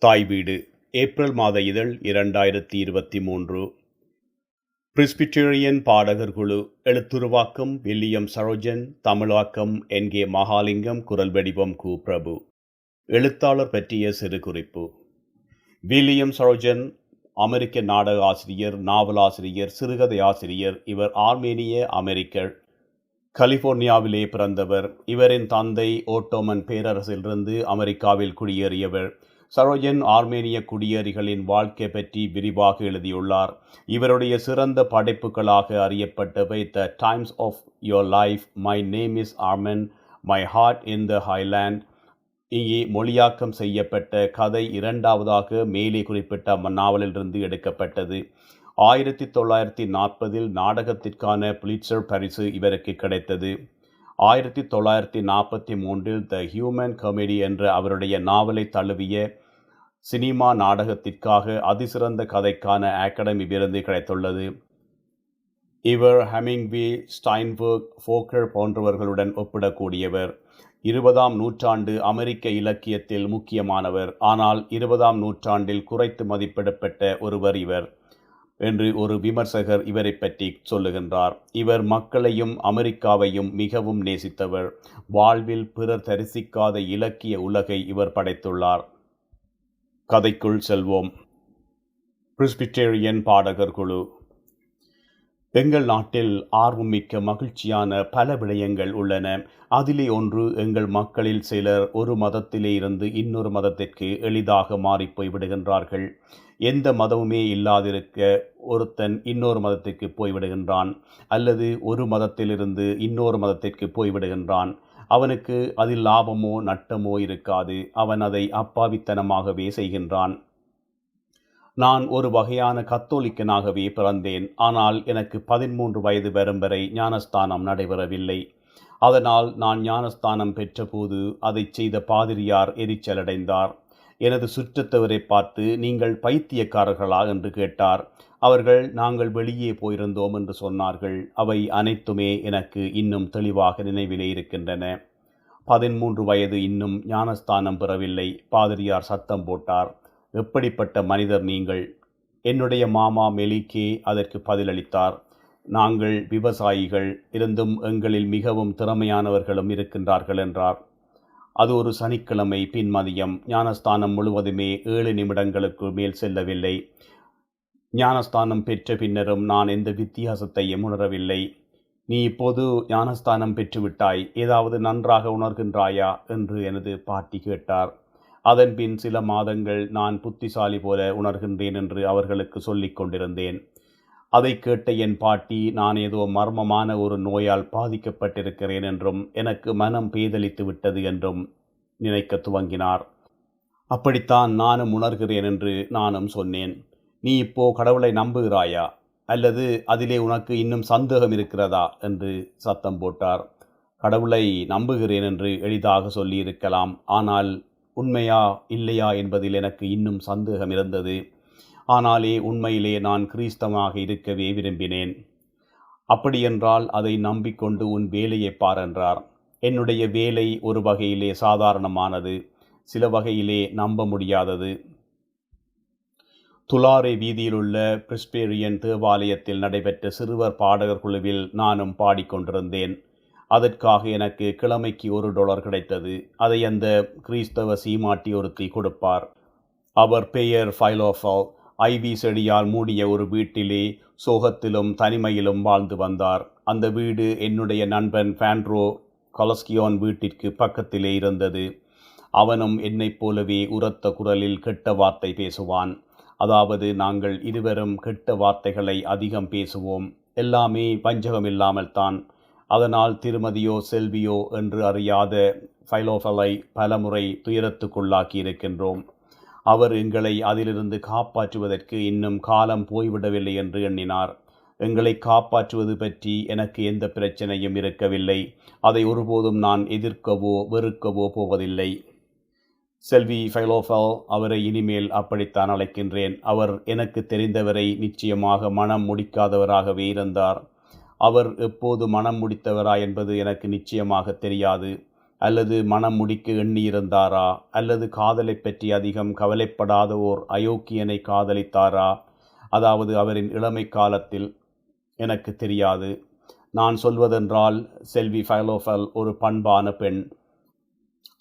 தாய் வீடு ஏப்ரல் மாத இதழ் இரண்டாயிரத்தி இருபத்தி மூன்று. பிரிஸ்பிட்டேரியன் பாடகர் குழு எழுத்துருவாக்கம் வில்லியம் சரோஜன் தமிழாக்கம் என். கே. மகாலிங்கம் குரல் வடிவம் கு. பிரபு. எழுத்தாளர் பற்றிய சிறு குறிப்பு. வில்லியம் சரோஜன் அமெரிக்க நாடக ஆசிரியர் நாவலாசிரியர் சிறுகதை ஆசிரியர் இவர் ஆர்மேனிய அமெரிக்கர். கலிபோர்னியாவிலே பிறந்தவர். இவரின் தந்தை ஓட்டோமன் பேரரசிலிருந்து அமெரிக்காவில் குடியேறியவர். சரோஜன் ஆர்மேனிய குடியேறிகளின் வாழ்க்கை பற்றி விரிவாக எழுதியுள்ளார். இவருடைய சிறந்த படைப்புகளாக அறியப்பட்டவை the times of your life my name is Aram my heart in the highland இங்கே மொழியாக்கம் செய்யப்பட்ட கதை இரண்டாவதாக மேலே குறிப்பிட்ட நாவலிலிருந்து எடுக்கப்பட்டது. ஆயிரத்தி தொள்ளாயிரத்தி நாற்பதில் நாடகத்திற்கான புலிட்சர் பரிசு இவருக்கு கிடைத்தது. ஆயிரத்தி தொள்ளாயிரத்தி நாற்பத்தி மூன்றில் த ஹியூமன் கமெடி என்ற அவருடைய நாவலை தழுவிய சினிமா நாடகத்திற்காக அதிசிறந்த கதைக்கான அகாடமி விருது கிடைத்துள்ளது. இவர் ஹெமிங்வி ஸ்டைன்பர்க் ஃபோக்கர் போன்றவர்களுடன் ஒப்பிடக்கூடியவர். இருபதாம் நூற்றாண்டு அமெரிக்க இலக்கியத்தில் முக்கியமானவர். ஆனால் இருபதாம் நூற்றாண்டில் குறைத்து மதிப்பிடப்பட்ட ஒருவர் இவர். என்று ஒரு விமர்சகர் இவரை பற்றி சொல்லுகின்றார். இவர் மக்களையும் அமெரிக்காவையும் மிகவும் நேசித்தவர். வாழ்வில் பிறர் தரிசிக்காத இலக்கிய உலகை இவர் படைத்துள்ளார். கதைக்குள் செல்வோம். பிரிஸ்பிட்டேரியன் பாடகர் குழு. எங்கள் நாட்டில் ஆர்வமிக்க மகிழ்ச்சியான பல விடயங்கள் உள்ளன. அதிலே ஒன்று எங்கள் மக்களில் சிலர் ஒரு மதத்திலே இருந்து இன்னொரு மதத்திற்கு எளிதாக மாறிப்போய் விடுகின்றார்கள். எந்த மதமுமே இல்லாதிருக்க ஒருத்தன் இன்னொரு மதத்திற்கு போய்விடுகின்றான் அல்லது ஒரு மதத்திலிருந்து இன்னொரு மதத்திற்கு போய்விடுகின்றான் அவனுக்கு அதில் லாபமோ நட்டமோ இருக்காது. அவன் அதை அப்பாவித்தனமாகவே செய்கின்றான். நான் ஒரு வகையான கத்தோலிக்கனாகவே பிறந்தேன். ஆனால் எனக்கு பதிமூன்று வயது வரும் வரை ஞானஸ்தானம் நடைபெறவில்லை. அதனால் நான் ஞானஸ்தானம் பெற்றபோது அதை செய்த பாதிரியார் எரிச்சலடைந்தார். எனது சுற்றத்தவரை பார்த்து நீங்கள் பைத்தியக்காரர்களா? என்று கேட்டார். அவர்கள் நாங்கள் வெளியே போயிருந்தோம் என்று சொன்னார்கள். அவை அனைத்துமே எனக்கு இன்னும் தெளிவாக நினைவிலே இருக்கின்றன. பதிமூன்று வயது இன்னும் ஞானஸ்தானம் பெறவில்லை. பாதிரியார் சத்தம் போட்டார். எப்படிப்பட்ட மனிதர் நீங்கள்? என்னுடைய மாமா மெலிக்கே அதற்கு பதிலளித்தார். நாங்கள் விவசாயிகள் இருந்தும் எங்களில் மிகவும் திறமையானவர்களும் இருக்கின்றார்கள் என்றார். அது ஒரு சனிக்கிழமை பின்மதியம். ஞானஸ்தானம் முழுவதுமே ஏழு நிமிடங்களுக்கு மேல் செல்லவில்லை. ஞானஸ்தானம் பெற்ற பின்னரும் நான் எந்த வித்தியாசத்தையும் உணரவில்லை. நீ இப்போது ஞானஸ்தானம் பெற்றுவிட்டாய். ஏதாவது நன்றாக உணர்கின்றாயா? என்று எனது பாட்டி கேட்டார். அதன்பின் சில மாதங்கள் நான் புத்திசாலி போல உணர்கின்றேன் என்று அவர்களுக்கு சொல்லிக் கொண்டிருந்தேன். அதை கேட்ட என் பாட்டி நான் ஏதோ மர்மமான ஒரு நோயால் பாதிக்கப்பட்டிருக்கிறேன் என்றும் எனக்கு மனம் பேதலித்து விட்டது என்றும் நினைக்க துவங்கினார். அப்படித்தான் நானும் உணர்கிறேன் என்று நானும் சொன்னேன். நீ இப்போ கடவுளை நம்புகிறாயா? அல்லது அதிலே உனக்கு இன்னும் சந்தேகம் இருக்கிறதா? என்று சத்தம் போட்டார். கடவுளை நம்புகிறேன் என்று எளிதாக சொல்லியிருக்கலாம். ஆனால் உண்மையா இல்லையா என்பதில் எனக்கு இன்னும் சந்தேகம் இருந்தது. ஆனாலே உண்மையிலே நான் கிறிஸ்தவமாக இருக்கவே விரும்பினேன். அப்படியென்றால் அதை நம்பிக்கொண்டு உன் வேலையை பார் என்றார். என்னுடைய வேலை ஒரு வகையிலே சாதாரணமானது சில வகையிலே நம்ப முடியாதது. துலாரை வீதியிலுள்ள பிரிஸ்பேரியன் தேவாலயத்தில் நடைபெற்ற சிறுவர் பாடகர் குழுவில் நானும் பாடிக்கொண்டிருந்தேன். அதற்காக எனக்கு கிழமைக்கு ஒரு டாலர் கிடைத்தது. அதை அந்த கிறிஸ்தவ சீமாட்டி ஒருத்தி கொடுப்பார். அவர் பெயர் ஃபைலோஃபால். ஐவி செடியால் மூடிய ஒரு வீட்டிலே சோகத்திலும் தனிமையிலும் வாழ்ந்து வந்தார். அந்த வீடு என்னுடைய நண்பன் ஃபேண்ட்ரோ கொலஸ்கியோன் வீட்டிற்கு பக்கத்திலே இருந்தது. அவனும் என்னைப் போலவே உரத்த குரலில் கெட்ட வார்த்தை பேசுவான். அதாவது நாங்கள் இருவரும் கெட்ட வார்த்தைகளை அதிகம் பேசுவோம். எல்லாமே வஞ்சகம் இல்லாமல் தான் அதனால் திருமதியோ செல்வியோ என்று அறியாத ஃபைலோஃபலை பலமுறை துயரத்துக்குள்ளாக்கி இருக்கின்றோம் அவர் எங்களை அதிலிருந்து காப்பாற்றுவதற்கு இன்னும் காலம் போய்விடவில்லை என்று எண்ணினார். எங்களை காப்பாற்றுவது பற்றி எனக்கு எந்த பிரச்சனையும் இருக்கவில்லை. அதை ஒருபோதும் நான் எதிர்க்கவோ வெறுக்கவோ போவதில்லை. செல்வி ஃபைலோஃபல் அவரை இனிமேல் அப்படித்தான் அழைக்கின்றேன். அவர் எனக்கு தெரிந்தவரை நிச்சயமாக மனம் முடிக்காதவராகவே இருந்தார். அவர் எப்போது மனம் முடித்தவரா என்பது எனக்கு நிச்சயமாக தெரியாது. அல்லது மனம் முடிக்க எண்ணியிருந்தாரா? அல்லது காதலைப் பற்றி அதிகம் கவலைப்படாத ஓர் அயோக்கியனை காதலித்தாரா? அதாவது அவரின் இளமை காலத்தில் எனக்கு தெரியாது. நான் சொல்வதென்றால் செல்வி ஃபைலோஃபல் ஒரு பண்பான பெண்.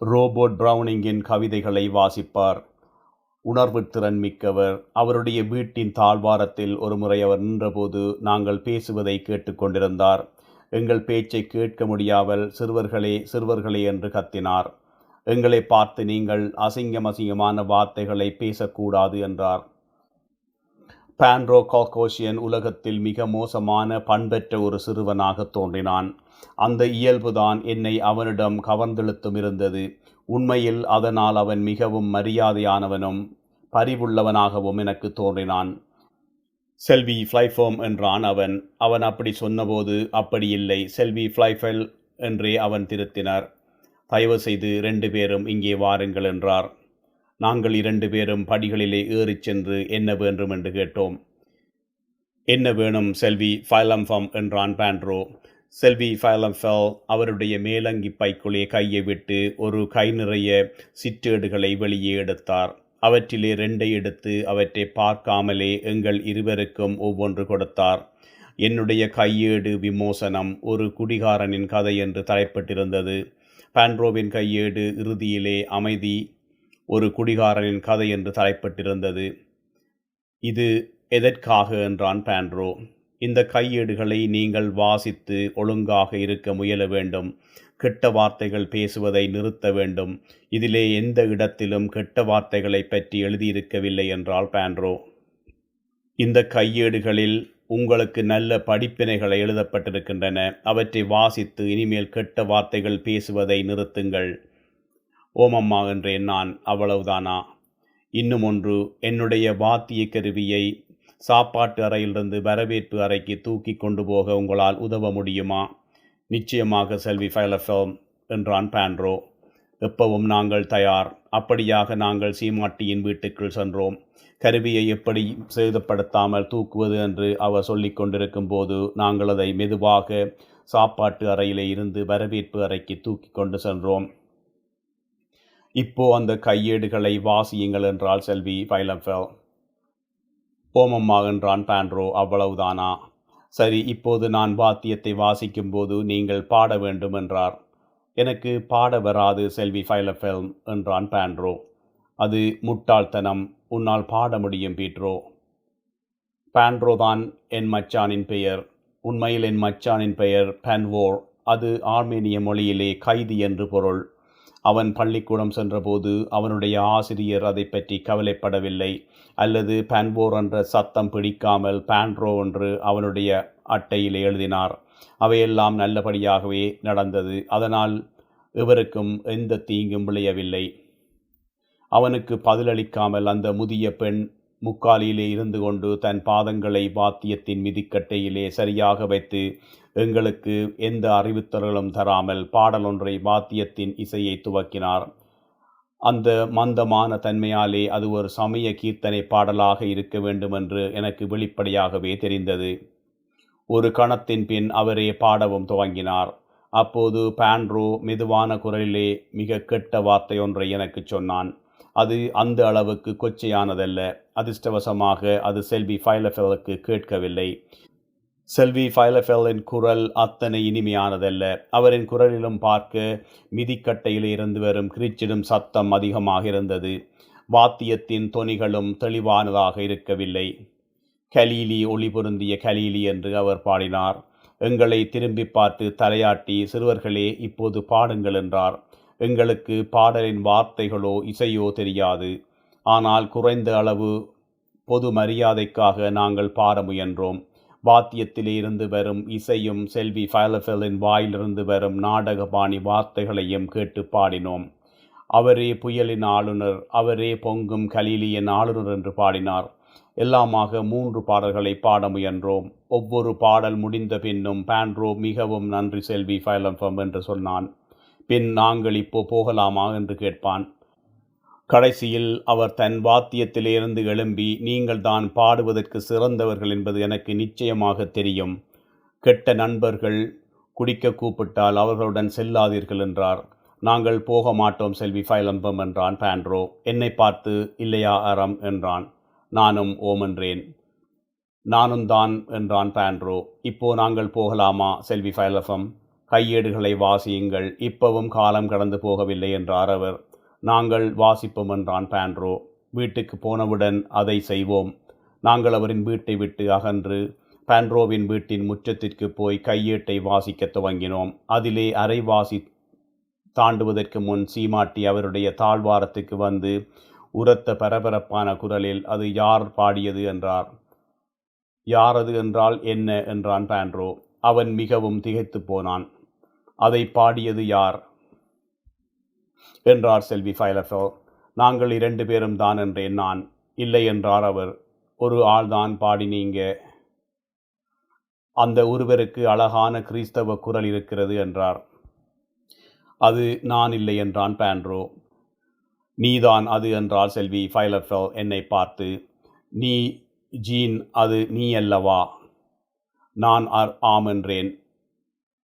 ரோபோட் பிரவுனிங்கின் கவிதைகளை வாசிப்பார். உணர்வுத்திறன் மிக்கவர். அவருடைய வீட்டின் தாழ்வாரத்தில் ஒருமுறை அவர் நின்றபோது நாங்கள் பேசுவதை கேட்டுக்கொண்டிருந்தார் எங்கள் பேச்சை கேட்க முடியாமல் சிறுவர்களே சிறுவர்களே என்று கத்தினார். எங்களை பார்த்து நீங்கள் அசிங்கம் அசிங்கமான வார்த்தைகளை பேசக்கூடாது என்றார். பான்ரோ காக்கோஷியன் உலகத்தில் மிக மோசமான பண்பற்ற ஒரு சிறுவனாக தோன்றினான். அந்த இயல்புதான் என்னை அவனிடம் கவர்ந்தெழுத்தும் இருந்தது. உண்மையில் அதனால் அவன் மிகவும் மரியாதையானவனும் பரிவுள்ளவனாகவும் எனக்கு தோன்றினான். செல்வி ஃப்ளைஃபோம் என்றான் அவன். அவன் அப்படி சொன்னபோது அப்படி இல்லை. செல்வி ஃப்ளைஃபெல் என்றே அவன் திருத்தினார். தயவு செய்து ரெண்டு பேரும் இங்கே வாருங்கள் என்றார். நாங்கள் இரண்டு பேரும் படிகளிலே ஏறிச் சென்று என்ன வேண்டும் என்று கேட்டோம். என்ன வேணும்? செல்வி ஃபைலம்ஃபம் என்றான் பேண்ட்ரோ செல்வி ஃபைலம்ஃபெல் அவருடைய மேலங்கி பைக்குள்ளே கையை விட்டு ஒரு கை நிறைய சிற்றேடுகளை வெளியே எடுத்தார். அவற்றிலே ரெண்டை எடுத்து அவற்றை பார்க்காமலே எங்கள் இருவருக்கும் ஒவ்வொன்று கொடுத்தார். என்னுடைய கையேடு விமோசனம் ஒரு குடிகாரனின் கதை என்று தலைப்பட்டிருந்தது. பான்ரோவின் கையேடு இறுதியிலே அமைதி ஒரு குடிகாரனின் கதை என்று தலைப்பட்டிருந்தது. இது எதற்காக என்றான் பான்ரோ இந்த கையேடுகளை நீங்கள் வாசித்து ஒழுங்காக இருக்க முயல வேண்டும். கெட்ட வார்த்தைகள் பேசுவதை நிறுத்த வேண்டும். இதிலே எந்த இடத்திலும் கெட்ட வார்த்தைகளை பற்றி எழுதியிருக்கவில்லை என்றால் பேண்ட்ரோ. இந்த கையேடுகளில் உங்களுக்கு நல்ல படிப்பினைகளை எழுதப்பட்டிருக்கின்றன. அவற்றை வாசித்து இனிமேல் கெட்ட வார்த்தைகள் பேசுவதை நிறுத்துங்கள். ஓமம்மா என்றேன் நான். அவ்வளவுதானா? இன்னும் ஒன்று என்னுடைய வாத்திய கருவியை சாப்பாட்டு அறையிலிருந்து வரவேற்பு அறைக்கு தூக்கி கொண்டு போக உங்களால் உதவ முடியுமா? நிச்சயமாக செல்வி ஃபைலஃபோம் என்றான் பான்ரோ எப்பவும் நாங்கள் தயார். அப்படியாக நாங்கள் சீமாட்டியின் வீட்டுக்குள் சென்றோம். கருவியை எப்படி சேதப்படுத்தாமல் தூக்குவது என்று அவர் சொல்லி கொண்டிருக்கும் போது நாங்கள் அதை மெதுவாக சாப்பாட்டு அறையிலே இருந்து வரவேற்பு அறைக்கு தூக்கி கொண்டு சென்றோம். இப்போ அந்த கையேடுகளை வாசியுங்கள் என்றால் செல்வி ஃபைலம்ஃபெல் ஓமம்மா என்றான் பாண்ட்ரோ அவ்வளவுதானா? சரி இப்போது நான் வாத்தியத்தை வாசிக்கும்போது நீங்கள் பாட வேண்டும் என்றார். எனக்கு பாட வராது செல்வி ஃபைலஃபெல்ம் என்றான் பாண்ட்ரோ அது முட்டாள்தனம் உன்னால் பாட முடியும் பீட்ரோ பாண்ட்ரோ தான் என் மச்சானின் பெயர் உண்மையில் என் மச்சானின் பெயர் பேன்வோர் அது ஆர்மேனிய மொழியிலே கைதி என்று பொருள். அவன் பள்ளிக்கூடம் சென்றபோது அவனுடைய ஆசிரியர் அதை பற்றி கவலைப்படவில்லை. அல்லது பேன்போர் என்ற சத்தம் பிடிக்காமல் பேன்ரோ என்று அவனுடைய அட்டையில் எழுதினார். அவையெல்லாம் நல்லபடியாகவே நடந்தது. அதனால் இவருக்கும் எந்த தீங்கும் விளையவில்லை. அவனுக்கு பதிலளிக்காமல் அந்த முதிய பெண் முக்காலியிலே இருந்து கொண்டு தன் பாதங்களை வாத்தியத்தின் மிதிக்கட்டையிலே சரியாக வைத்து எங்களுக்கு எந்த அறிவுத்தல்களும் தராமல் பாடலொன்றை வாத்தியத்தின் இசையை துவக்கினார். அந்த மந்தமான தன்மையாலே அது ஒரு சமய கீர்த்தனை பாடலாக இருக்க வேண்டும் என்று எனக்கு வெளிப்படையாகவே தெரிந்தது. ஒரு கணத்தின் பின் அவரே பாடவும் துவங்கினார். அப்போது பாண்ட்ரோ மெதுவான குரலிலே மிக கெட்ட வார்த்தை ஒன்றை எனக்கு சொன்னான். அது அந்த அளவுக்கு கொச்சையானதல்ல. அதிர்ஷ்டவசமாக அது செல்வி ஃபைலஃபெலுக்கு கேட்கவில்லை. செல்வி ஃபைலஃபெல்லின் குரல் அத்தனை இனிமையானதல்ல. அவரின் குரலிலும் பார்க்க மிதிக்கட்டையில் இருந்து வரும் கிரிச்சிடும் சத்தம் அதிகமாக இருந்தது. வாத்தியத்தின் தொனிகளும் தெளிவானதாக இருக்கவில்லை. கலீலி ஒளி பொருந்திய கலீலி என்று அவர் பாடினார். எங்களை திரும்பி பார்த்து தலையாட்டி சிறுவர்களே இப்போது பாடுங்கள் என்றார். எங்களுக்கு பாடலின் வார்த்தைகளோ இசையோ தெரியாது. ஆனால் குறைந்த அளவு பொது மரியாதைக்காக நாங்கள் பாட முயன்றோம். வாத்தியத்திலே இருந்து வரும் இசையும் செல்வி ஃபைலஃபெலின் வாயிலிருந்து வரும் நாடகபாணி வார்த்தைகளையும் கேட்டு பாடினோம். அவரே புயலின் ஆளுநர் அவரே பொங்கும் கலீலியின் ஆளுநர் என்று பாடினார். எல்லாமாக மூன்று பாடல்களை பாட முயன்றோம். ஒவ்வொரு பாடல் முடிந்த பின்னும் பேண்ட்ரோ மிகவும் நன்றி செல்வி ஃபைலம்ஃபம் என்று சொன்னான். பின் நாங்கள் இப்போ போகலாமா? என்று கேட்பான். கடைசியில் அவர் தன் வாத்தியத்திலிருந்து எழும்பி நீங்கள் தான் பாடுவதற்கு சிறந்தவர்கள் என்பது எனக்கு நிச்சயமாக தெரியும். கெட்ட நண்பர்கள் குடிக்க கூப்பிட்டால் அவர்களுடன் செல்லாதீர்கள் என்றார். நாங்கள் போக மாட்டோம் செல்வி ஃபைலம்பம் என்றான் பேண்ட்ரோ. என்னை பார்த்து இல்லையா அறம் என்றான். நானும் ஓம் என்றேன். நானும் தான் என்றான் பேண்ட்ரோ. இப்போ நாங்கள் போகலாமா செல்வி ஃபைலஃபம் கையேடுகளை வாசியுங்கள். இப்பவும் காலம் கடந்து போகவில்லை என்றார் அவர். நாங்கள் வாசிப்போம் என்றான் பேண்ட்ரோ. வீட்டுக்கு போனவுடன் அதை செய்வோம். நாங்கள் அவரின் வீட்டை விட்டு அகன்று பேண்ட்ரோவின் வீட்டின் முற்றத்திற்கு போய் கையேட்டை வாசிக்கத் துவங்கினோம். அதிலே அரைவாசி தாண்டுவதற்கு முன் சீமாட்டி அவருடைய தாழ்வாரத்துக்கு வந்து உரத்த பரபரப்பான குரலில் அது யார் பாடியது? என்றார். யாரது என்றால் என்ன? என்றான் பேண்ட்ரோ. அவன் மிகவும் திகைத்து போனான். அதை பாடியது யார்? என்றார் செல்வி ஃபைலஃபோ நாங்கள் இரண்டு பேரும் தான் என்றேன் நான் இல்லை என்றார் அவர். ஒரு ஆள்தான் பாடினீங்க. அந்த ஒருவருக்கு அழகான கிறிஸ்தவ குரல் இருக்கிறது என்றார். அது நான் இல்லை என்றான் பேண்ட்ரோ. நீதான் அது என்றார் செல்வி ஃபைலஃபெல் என்னை பார்த்து. நீ ஜீன் அது நீ அல்லவா? நான் ஆர் ஆம் என்றேன்.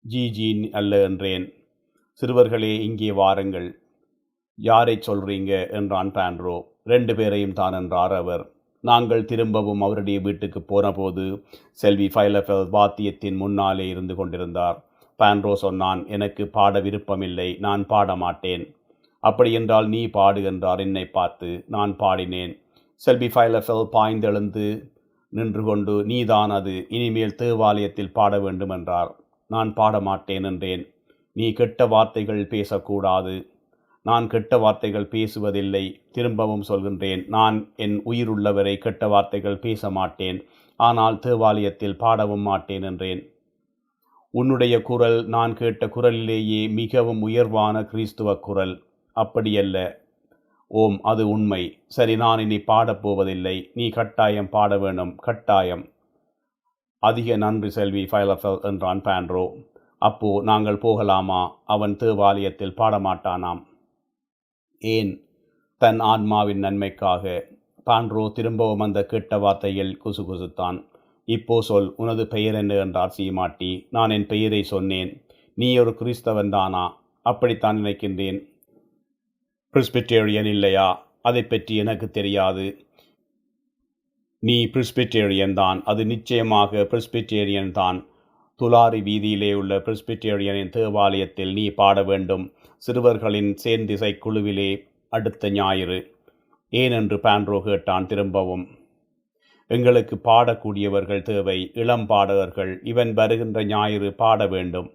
ஜி அல்ல என்றேன். சிறுவர்களே இங்கே வாருங்கள். யாரை சொல்றீங்க? என்றான் பாண்ட்ரோ ரெண்டு பேரையும் தான் என்றார் அவர். நாங்கள் திரும்பவும் அவருடைய வீட்டுக்கு போனபோது செல்வி ஃபைலஃபெல் வாத்தியத்தின் முன்னாலே இருந்து கொண்டிருந்தார். பான்ரோ சொன்னான் எனக்கு பாட விருப்பமில்லை. நான் பாட மாட்டேன். அப்படியென்றால் நீ பாடு என்றார் என்னை பார்த்து. நான் பாடினேன். செல்வி ஃபைலஃபெல் பாய்ந்தெழுந்து நின்று கொண்டு நீதான் அது. இனிமேல் தேவாலயத்தில் பாட வேண்டும் என்றார். நான் பாட மாட்டேன் என்றேன். நீ கெட்ட வார்த்தைகள் பேசக்கூடாது. நான் கெட்ட வார்த்தைகள் பேசுவதில்லை திரும்பவும் சொல்கின்றேன். நான் என் உயிருள்ளவரை கெட்ட வார்த்தைகள் பேச மாட்டேன் ஆனால் தேவாலயத்தில் பாடவும் மாட்டேன் என்றேன். உன்னுடைய குரல் நான் கேட்ட குரலிலேயே மிகவும் உயர்வான கிறிஸ்துவ குரல். அப்படியல்ல. ஓம் அது உண்மை. சரி நான் இனி பாடப் போவதில்லை. நீ கட்டாயம் பாட வேணும் கட்டாயம். அதிக நன்றி செல்வி ஃபைலஃபெல் என்றான் பாண்ட்ரோ அப்போ நாங்கள் போகலாமா? அவன் தேவாலயத்தில் பாடமாட்டானாம். ஏன்? தன் ஆன்மாவின் நன்மைக்காக. பாண்ட்ரோ திரும்பவும் அந்த கெட்ட வார்த்தையில் குசுகுசுத்தான். இப்போ சொல் உனது பெயர் என்ன? என்றார் சீமாட்டி. நான் என் பெயரை சொன்னேன். நீ ஒரு கிறிஸ்தவன் தானா? அப்படித்தான் நினைக்கின்றேன். பிரிஸ்பிட்டேரியன் இல்லையா? அதை பற்றி எனக்கு தெரியாது. நீ பிரிஸ்பிட்டேரியன் தான். அது நிச்சயமாக பிரிஸ்பிட்டேரியன் தான். துலாரி வீதியிலே உள்ள பிரிஸ்பிட்டேரியனின் தேவாலயத்தில் நீ பாட வேண்டும். சிறுவர்களின் சேர்ந்திசை குழுவிலே அடுத்த ஞாயிறு. ஏனென்று பான்ரோ கேட்டான் திரும்பவும். எங்களுக்கு பாடக்கூடியவர்கள் தேவை. இளம் பாடகர்கள். இவன் வருகின்ற ஞாயிறு பாட வேண்டும்.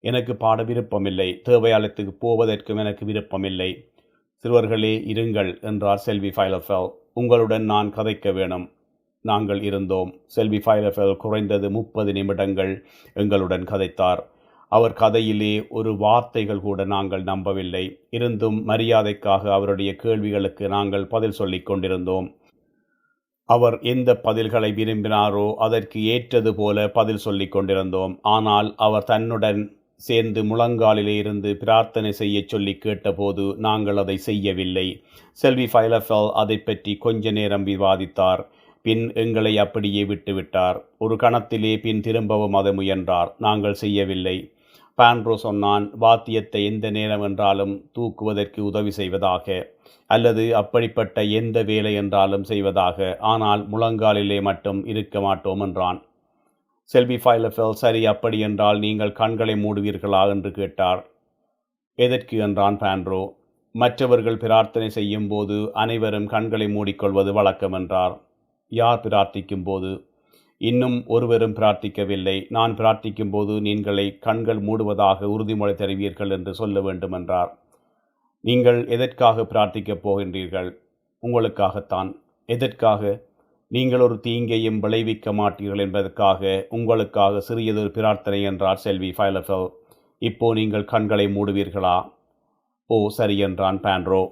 எனக்கு பாட விருப்பமில்லை. தேவையாலத்துக்கு போவதற்கும் எனக்கு விருப்பமில்லை. சிறுவர்களே இருங்கள் என்றார் செல்வி ஃபைலஃபெல். உங்களுடன் நான் கதைக்க வேணும். நாங்கள் இருந்தோம். செல்வி ஃபைலஃபெல் குறைந்தது முப்பது நிமிடங்கள் எங்களுடன் கதைத்தார். அவர் கதையிலே ஒரு வார்த்தைகள் கூட நாங்கள் நம்பவில்லை. இருந்தும் மரியாதைக்காக அவருடைய கேள்விகளுக்கு நாங்கள் பதில் சொல்லிக் கொண்டிருந்தோம். அவர் எந்த பதில்களை விரும்பினாரோ அதற்கு ஏற்றது போல பதில் சொல்லிக் கொண்டிருந்தோம். ஆனால் அவர் தன்னுடன் சேர்ந்து முழங்காலிலே இருந்து பிரார்த்தனை செய்ய சொல்லி கேட்டபோது நாங்கள் அதை செய்யவில்லை. செல்வி ஃபைலஃபெல் அதை பற்றி கொஞ்ச நேரம் விவாதித்தார். பின் எங்களை அப்படியே விட்டுவிட்டார். ஒரு கணத்திலே பின் திரும்பவும் அதை முயன்றார். நாங்கள் செய்யவில்லை. பான்ரோ சொன்னான் வாத்தியத்தை எந்த நேரம் என்றாலும் தூக்குவதற்கு உதவி செய்வதாக அல்லது அப்படிப்பட்ட எந்த வேலை என்றாலும் செய்வதாக. ஆனால் முழங்காலிலே மட்டும் இருக்க மாட்டோம் என்றான். செல்வி ஃபைலஃபெல் சரி அப்படி என்றால் நீங்கள் கண்களை மூடுவீர்களா? என்று கேட்டார். எதற்கு? என்றான் பான்ட்ரோ மற்றவர்கள் பிரார்த்தனை செய்யும் போது அனைவரும் கண்களை மூடிக்கொள்வது வழக்கம் என்றார். யார் பிரார்த்திக்கும் போது இன்னும் ஒருவரும் பிரார்த்திக்கவில்லை. நான் பிரார்த்திக்கும் போது நீங்களை கண்கள் மூடுவதாக உறுதிமொழி தருவீர்கள் என்று சொல்ல வேண்டும் என்றார். நீங்கள் எதற்காக பிரார்த்திக்கப் போகின்றீர்கள்? உங்களுக்காகத்தான். எதற்காக? நீங்கள் ஒரு தீங்கையும் விளைவிக்க மாட்டீர்கள் என்பதற்காக உங்களுக்காக சிறியதொரு பிரார்த்தனை என்றார் செல்வி ஃபைலஃபெல். இப்போ நீங்கள் கண்களை மூடுவீர்களா? ஓ சரி என்றான் பாண்ட்ரோ.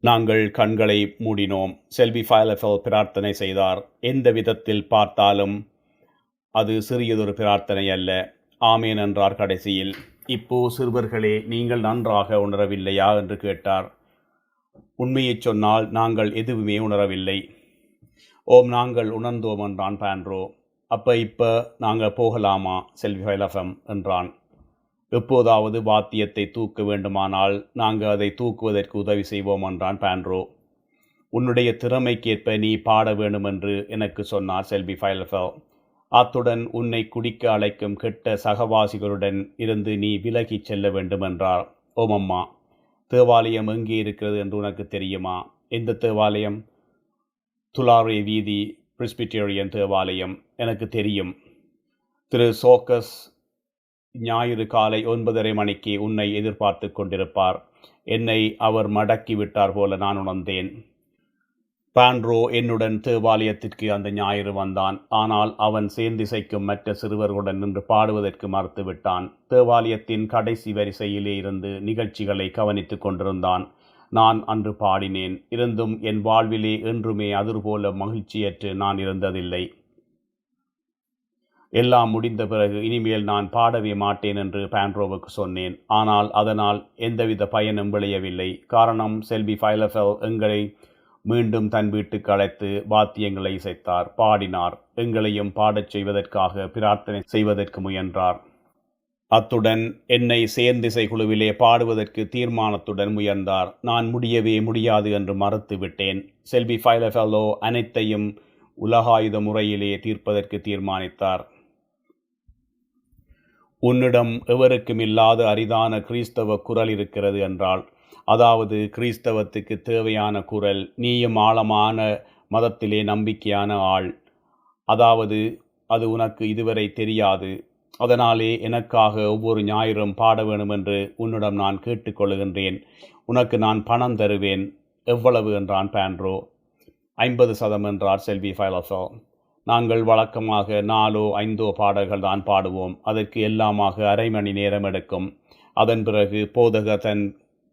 நாங்கள் கண்களை மூடினோம். செல்வி ஃபைலஃபெல் பிரார்த்தனை செய்தார். எந்த விதத்தில் பார்த்தாலும் அது சிறியதொரு பிரார்த்தனை அல்ல. ஆமேன் என்றார் கடைசியில். இப்போ சிறுவர்களே நீங்கள் நன்றாக உணரவில்லையா? என்று கேட்டார். உண்மையைச் சொன்னால் நாங்கள் எதுவுமே உணரவில்லை. ஓம் நாங்கள் உணர்ந்தோம் என்றான் பான்ரோ அப்போ இப்போ நாங்கள் போகலாமா செல்வி ஃபைலஃபம் என்றான். எப்போதாவது வாத்தியத்தை தூக்க வேண்டுமானால் நாங்கள் அதை தூக்குவதற்கு உதவி செய்வோம் என்றான் பான்ரோ உன்னுடைய திறமைக்கேற்ப நீ பாட வேண்டும் என்று எனக்கு சொன்னார் செல்வி ஃபைலஃபெல் அத்துடன் உன்னை குடிக்க அழைக்கும் கெட்ட சகவாசிகளுடன் இருந்து நீ விலகிச் செல்ல வேண்டும் என்றார் ஓமம்மா தேவாலயம் எங்கே இருக்கிறது என்று உனக்கு தெரியுமா? எந்த தேவாலயம்? துலாரே வீதி பிரிஸ்பிட்டேரியன் தேவாலயம் எனக்கு தெரியும். திரு சோக்கஸ் ஞாயிறு காலை ஒன்பதரை மணிக்கு உன்னை எதிர்பார்த்து கொண்டிருப்பார். என்னை அவர் மடக்கி விட்டார் போல நான் உணர்ந்தேன். பாண்ட்ரோ என்னுடன் தேவாலயத்திற்கு அந்த ஞாயிறு வந்தான். ஆனால் அவன் சேர்ந்திசைக்கும் மற்ற சிறுவர்களுடன் நின்று பாடுவதற்கு மறுத்துவிட்டான். தேவாலயத்தின் கடைசி வரிசையிலே இருந்து நிகழ்ச்சிகளை கவனித்துக் கொண்டிருந்தான். நான் அன்று பாடினேன். இருந்தும் என் வாழ்விலே என்றுமே அதுபோல மகிழ்ச்சியற்று நான் இருந்ததில்லை. எல்லாம் முடிந்த பிறகு இனிமேல் நான் பாடவே மாட்டேன் என்று பாண்ட்ரோவுக்கு சொன்னேன். ஆனால் அதனால் எந்தவித பயனும் விளையவில்லை. காரணம் செல்வி ஃபைலஃபெல் எங்களை மீண்டும் தன் வீட்டுக்கு அழைத்து வாத்தியங்களை இசைத்தார். பாடினார். எங்களையும் பாடச் செய்வதற்காக பிரார்த்தனை செய்வதற்கு முயன்றார். அத்துடன் என்னை சேர்ந்திசை குழுவிலே பாடுவதற்கு தீர்மானத்துடன் முயன்றார். நான் முடியவே முடியாது என்று மறுத்து விட்டேன் செல்வி ஃபைலஃபெல்லோ அனைத்தையும் உலகாயுத முறையிலே தீர்ப்பதற்கு தீர்மானித்தார். உன்னிடம் எவருக்கும் இல்லாத அரிதான கிறிஸ்தவ குரல் இருக்கிறது என்றால் அதாவது கிறிஸ்தவத்துக்கு தேவையான குரல் நீயும் ஆழமான மதத்திலே நம்பிக்கையான ஆள். அதாவது அது உனக்கு இதுவரை தெரியாது. அதனாலே எனக்காக ஒவ்வொரு ஞாயிறும் பாட வேணும் என்று உன்னிடம் நான் கேட்டுக்கொள்கின்றேன் உனக்கு நான் பணம் தருவேன். எவ்வளவு என்றான் பேண்ட்ரோ ஐம்பது சதம் என்றார் செல்வி ஃபைலோசோ நாங்கள் வழக்கமாக நாலோ ஐந்தோ பாடல்கள் தான் பாடுவோம். அதற்கு எல்லாமாக அரை மணி நேரம் எடுக்கும். அதன் பிறகு போதக தன்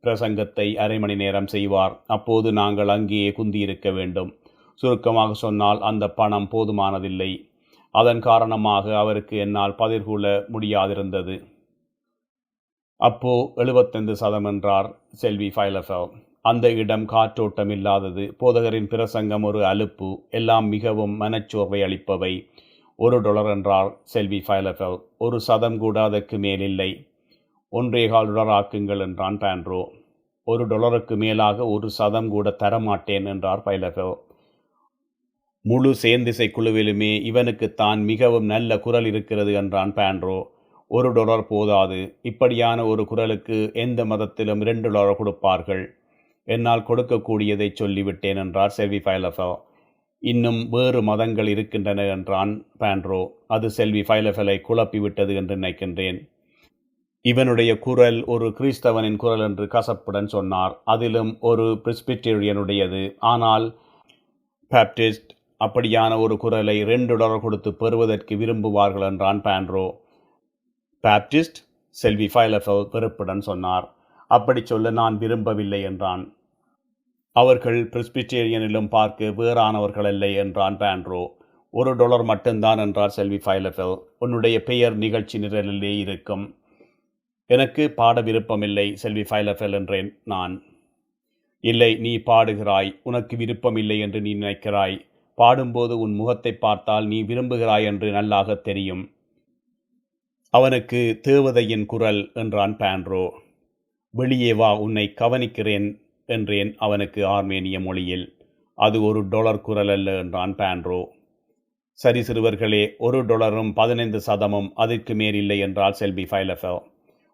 பிரசங்கத்தை அரை மணி நேரம் செய்வார். அப்போது நாங்கள் அங்கேயே குந்தியிருக்க வேண்டும். சுருக்கமாக சொன்னால் அந்த பணம் போதுமானதில்லை. அதன் காரணமாக அவருக்கு என்னால் பதிர்கொள்ள முடியாதிருந்தது. அப்போ எழுபத்தைந்து சதம் என்றார் செல்வி ஃபைலஃபோ. அந்த இடம் காற்றோட்டம் இல்லாதது போதகரின் பிரசங்கம் ஒரு அலுப்பு. எல்லாம் மிகவும் மனச்சோர்வை அளிப்பவை. ஒரு டொலர் என்றார் செல்வி ஃபைலஃபவ் ஒரு சதம் கூட அதற்கு மேலில்லை. ஒன்றே கால் டொலர் ஆக்குங்கள் என்றான் பேண்ட்ரோ. ஒரு டொலருக்கு மேலாக ஒரு சதம் கூட தரமாட்டேன் என்றார் பைலஃபெல் முழு சேர்ந்திசை குழுவிலுமே இவனுக்குத்தான் மிகவும் நல்ல குரல் இருக்கிறது என்றான் பேண்ட்ரோ. ஒரு டொலர் போதாது. இப்படியான ஒரு குரலுக்கு எந்த மதத்திலும் ரெண்டு டொலர் கொடுப்பார்கள். என்னால் கொடுக்கக்கூடியதை சொல்லிவிட்டேன் என்றார் செல்வி ஃபைலஃபோ. இன்னும் வேறு மதங்கள் இருக்கின்றன என்றான் பேண்ட்ரோ. அது செல்வி ஃபைலஃபலை குழப்பிவிட்டது என்று நினைக்கின்றேன். இவனுடைய குரல் ஒரு கிறிஸ்தவனின் குரல் என்று கசப்புடன் சொன்னார். அதிலும் ஒரு பிரிஸ்பிட்டேரியனுடையது. ஆனால் பேப்டிஸ்ட் அப்படியான ஒரு குரலை ரெண்டு டாலர் கொடுத்து பெறுவதற்கு விரும்புவார்கள் என்றான் பாண்ட்ரோ. பேப்டிஸ்ட் செல்வி ஃபைலஃபல் வெறுப்புடன் சொன்னார். அப்படி சொல்ல நான் விரும்பவில்லை என்றான். அவர்கள் பிரிஸ்பிட்டேரியனிலும் பார்க்க வேறானவர்கள் இல்லை என்றான் பாண்ட்ரோ. ஒரு டாலர் மட்டும்தான் என்றார் செல்வி ஃபைலஃபெல் உன்னுடைய பெயர் நிகழ்ச்சி நிரலிலே இருக்கும். எனக்கு பாட விருப்பமில்லை செல்வி ஃபைலஃபெல் என்றேன் நான். இல்லை நீ பாடுகிறாய். உனக்கு விருப்பமில்லை என்று நீ நினைக்கிறாய். பாடும்போது உன் முகத்தை பார்த்தால் நீ விரும்புகிறாய் என்று நல்லாக தெரியும். அவனுக்கு தேவதையின் குரல் என்றான் பான்ரோ வெளியே வா உன்னை கவனிக்கிறேன் என்றேன் அவனுக்கு ஆர்மேனிய மொழியில். அது ஒரு டொலர் குரல் அல்ல என்றான் பான்ரோ சரி சிறுவர்களே ஒரு டொலரும் பதினைந்து சதமும் அதற்கு மேலில்லை என்றால் செல்பி ஃபைலஃபோ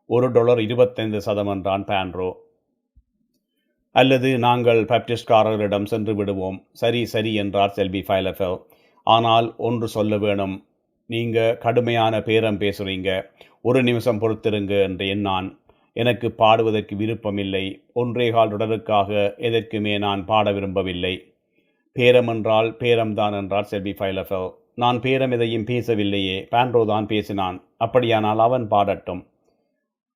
ஒரு டொலர் இருபத்தைந்து சதம் என்றான் பான்ரோ அல்லது நாங்கள் பேப்டிஸ்ட்காரர்களிடம் சென்று விடுவோம். சரி சரி என்றார் செல்பி ஃபைலஃபோ ஆனால் ஒன்று சொல்ல வேணும். நீங்கள் கடுமையான பேரம் பேசுகிறீங்க ஒரு நிமிஷம் பொறுத்திருங்க என்று எண்ணான். எனக்கு பாடுவதற்கு விருப்பமில்லை ஒன்றே கால் தொடருக்காக எதற்குமே நான் பாட விரும்பவில்லை. பேரம் என்றால் பேரம்தான் என்றார் செல்வி ஃபைலஃபல். நான் பேரம் எதையும் பேசவில்லையே. பேண்ட்ரோ தான் பேசினான். அப்படியானால் அவன் பாடட்டும்.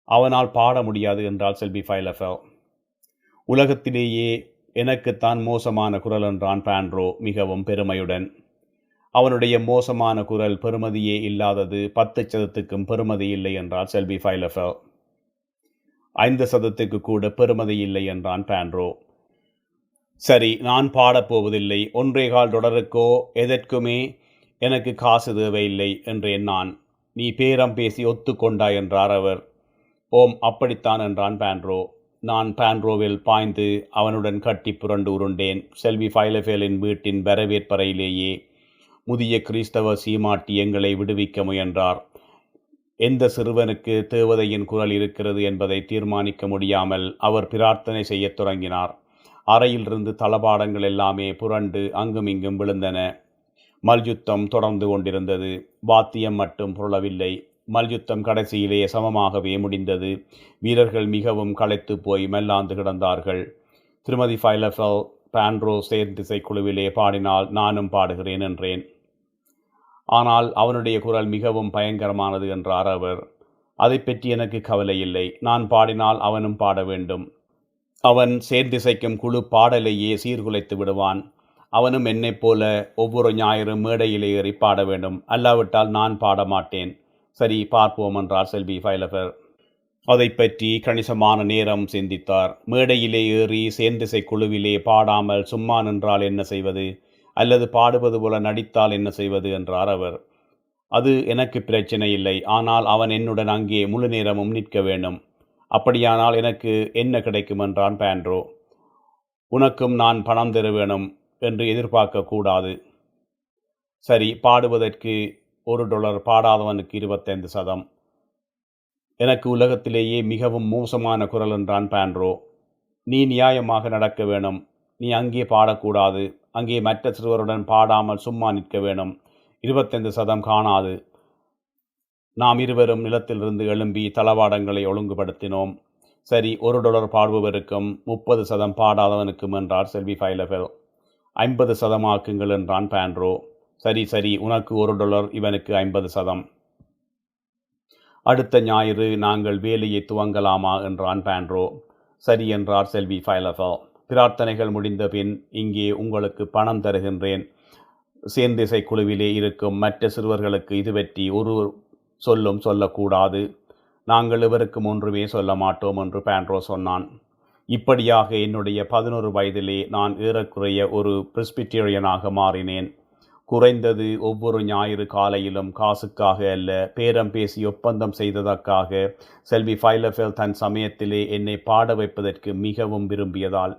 அவனால் பாட முடியாது என்றால் செல்வி ஃபைலஃபல். உலகத்திலேயே எனக்குத்தான் மோசமான குரல் என்றான் பாண்ட்ரோ மிகவும் பெருமையுடன். அவனுடைய மோசமான குரல் பெருமதியே இல்லாதது பத்து சதத்துக்கும் பெருமதி இல்லை என்றார் செல்வி ஃபைலஃபர் ஐந்து சதத்துக்கு கூட பெருமதி இல்லை என்றான் பாண்ட்ரோ. சரி நான் பாடப்போவதில்லை ஒன்றே கால் தொடருக்கோ? எதற்குமே? எனக்கு காசு தேவையில்லை என்றேன் நான். நீ பேரம் பேசி ஒத்துக்கொண்டாய் என்றார் அவர். ஓம் அப்படித்தான் என்றான் பாண்ட்ரோ. நான் பாண்ட்ரோவில் பாய்ந்து அவனுடன் கட்டி புரண்டு உருண்டேன். செல்வி ஃபைலஃபேலின் வீட்டின் வரவேற்பறையிலேயே முதிய கிறிஸ்தவ சீமாட்டி எங்களை விடுவிக்க முயன்றார். எந்த சிறுவனுக்கு தேவதையின் குரல் இருக்கிறது என்பதை தீர்மானிக்க முடியாமல் அவர் பிரார்த்தனை செய்யத் தொடங்கினார். அறையிலிருந்து தளபாடங்கள் எல்லாமே புரண்டு அங்குமிங்கும் விழுந்தன. மல்யுத்தம் தொடர்ந்து கொண்டிருந்தது. வாத்தியம் மட்டும் புரளவில்லை. மல்யுத்தம் கடைசியிலே சமமாகவே முடிந்தது. வீரர்கள் மிகவும் களைத்து போய் மெல்லாந்து கிடந்தார்கள். திருமதி ஃபைலஃபல் பாண்ட்ரோ சேர்ந்திசை குழுவிலே பாடினால் நானும் பாடுகிறேன் என்றேன். ஆனால் அவனுடைய குரல் மிகவும் பயங்கரமானது என்றார் அவர். அதை பற்றி எனக்கு கவலை இல்லை. நான் பாடினால் அவனும் பாட வேண்டும். அவன் சேர்ந்திசைக்கும் குழு பாடலையே சீர்குலைத்து விடுவான். அவனும் என்னைப் போல ஒவ்வொரு ஞாயிறும் மேடையிலே ஏறி பாட வேண்டும். அல்லாவிட்டால் நான் பாட மாட்டேன். சரி பார்ப்போம் என்றார் செல்வி ஃபைலஃபர் அதை பற்றி கணிசமான நேரம் சிந்தித்தார். மேடையிலே ஏறி சேர்ந்திசை குழுவிலே பாடாமல் சும்மா நின்றால் என்ன செய்வது? அல்லது பாடுவது போல நடித்தால் என்ன செய்வது? என்றார் அவர். அது எனக்கு பிரச்சனை இல்லை. ஆனால் அவன் என்னுடன் அங்கே முழு நேரமும் நிற்க வேண்டும். அப்படியானால் எனக்கு என்ன கிடைக்கும்? என்றான் பேண்ட்ரோ. உனக்கும் நான் பணம் தர வேணும் என்று எதிர்பார்க்க கூடாது. சரி பாடுவதற்கு ஒரு டாலர் பாடாதவனுக்கு இருபத்தைந்து சதம். எனக்கு உலகத்திலேயே மிகவும் மோசமான குரல் என்றான் பான்ரோ நீ நியாயமாக நடக்க வேணும். நீ அங்கே பாடக்கூடாது. அங்கே மற்ற சிறுவருடன் பாடாமல் சும்மா நிற்க வேணும். இருபத்தைந்து சதம் காணாது. நாம் இருவரும் நிலத்திலிருந்து எழும்பி தளவாடங்களை ஒழுங்குபடுத்தினோம். சரி ஒரு டாலர் பாடுபவருக்கும் முப்பது சதம் பாடாதவனுக்கும் என்றார் செல்வி ஃபைலஃபெல். ஐம்பது சதமாக்குங்கள் என்றான் பான்ரோ சரி சரி உனக்கு ஒரு டாலர் இவனுக்கு ஐம்பது சதம். அடுத்த ஞாயிறு நாங்கள் வேலையை துவங்கலாமா? என்றான் பேண்ட்ரோ. சரி என்றார் செல்வி ஃபைலஃபா. பிரார்த்தனைகள் முடிந்த பின் இங்கே உங்களுக்கு பணம் தருகின்றேன். சேர்ந்திசை குழுவிலே இருக்கும் மற்ற சிறுவர்களுக்கு இது பற்றி ஒரு சொல்லும் சொல்லக்கூடாது. நாங்கள் இவருக்கும் ஒன்றுமே சொல்ல மாட்டோம் என்று பேண்ட்ரோ சொன்னான். இப்படியாக என்னுடைய பதினொரு வயதிலே நான் ஏறக்குறைய ஒரு பிரிஸ்பிட்டேரியனாக மாறினேன். குறைந்தது ஒவ்வொரு ஞாயிறு காலையிலும் காசுக்காக அல்ல பேரம் பேசி ஒப்பந்தம் செய்ததற்காக செல்வி ஃபைலஃபெல் தன் சமயத்திலே என்னை பாட வைப்பதற்கு மிகவும் விரும்பியதால்.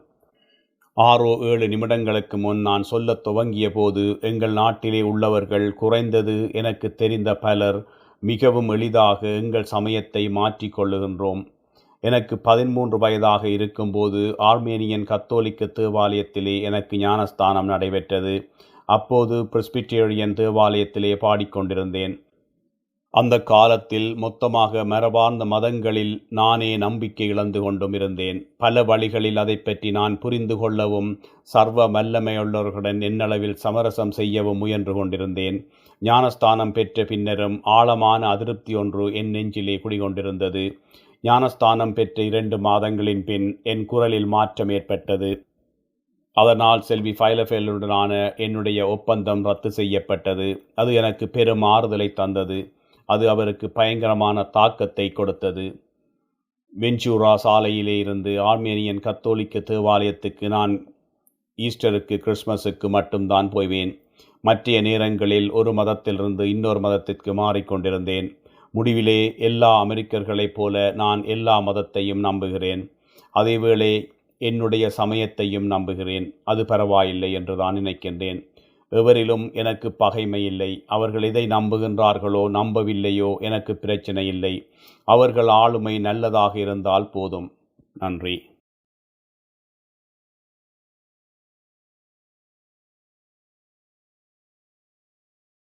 ஆறோ ஏழு நிமிடங்களுக்கு முன் நான் சொல்லத் துவங்கிய போது எங்கள் நாட்டிலே உள்ளவர்கள் குறைந்தது எனக்கு தெரிந்த பலர் மிகவும் எளிதாக எங்கள் சமயத்தை மாற்றிக்கொள்ளுகின்றோம் எனக்கு பதிமூன்று வயதாக இருக்கும்போது ஆர்மேனியன் கத்தோலிக்க தேவாலயத்திலே எனக்கு ஞானஸ்தானம் நடைபெற்றது. அப்போது பிரிஸ்பிட்டேரியன் தேவாலயத்திலே பாடிக்கொண்டிருந்தேன். அந்த காலத்தில் மொத்தமாக மரபார்ந்த மதங்களில் நானே நம்பிக்கை இழந்து கொண்டும் இருந்தேன் பல வழிகளில் அதை பற்றி நான் புரிந்து கொள்ளவும் சர்வ வல்லமையுள்ளவர்களுடன் என்னளவில் சமரசம் செய்யவும் முயன்று கொண்டிருந்தேன். ஞானஸ்தானம் பெற்ற பின்னரும் ஆழமான அதிருப்தி ஒன்று என் நெஞ்சிலே குடிகொண்டிருந்தது. ஞானஸ்தானம் பெற்ற இரண்டு மாதங்களின் பின் என் குரலில் மாற்றம் ஏற்பட்டது. அதனால் செல்வி ஃபைலஃபேலுடனான என்னுடைய ஒப்பந்தம் ரத்து செய்யப்பட்டது. அது எனக்கு பெரும் ஆறுதலை தந்தது. அது அவருக்கு பயங்கரமான தாக்கத்தை கொடுத்தது. வெஞ்சூரா சாலையிலே இருந்து ஆர்மேனியன் கத்தோலிக்க தேவாலயத்துக்கு நான் ஈஸ்டருக்கு கிறிஸ்மஸுக்கு மட்டும்தான் போய்வேன் மற்றைய நேரங்களில் ஒரு மதத்திலிருந்து இன்னொரு மதத்திற்கு மாறிக்கொண்டிருந்தேன். முடிவிலே எல்லா அமெரிக்கர்களைப் போல நான் எல்லா மதத்தையும் நம்புகிறேன். அதேவேளை என்னுடைய சமயத்தையும் நம்புகிறேன். அது பரவாயில்லை என்று தான் நினைக்கின்றேன். எவரிலும் எனக்கு பகைமை இல்லை. அவர்கள் எதை நம்புகின்றார்களோ நம்பவில்லையோ எனக்கு பிரச்சனை இல்லை. அவர்கள் ஆளுமை நல்லதாக இருந்தால் போதும். நன்றி.